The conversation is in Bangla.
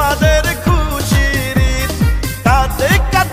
আমাদের খুশির কাঁদে কাঁদে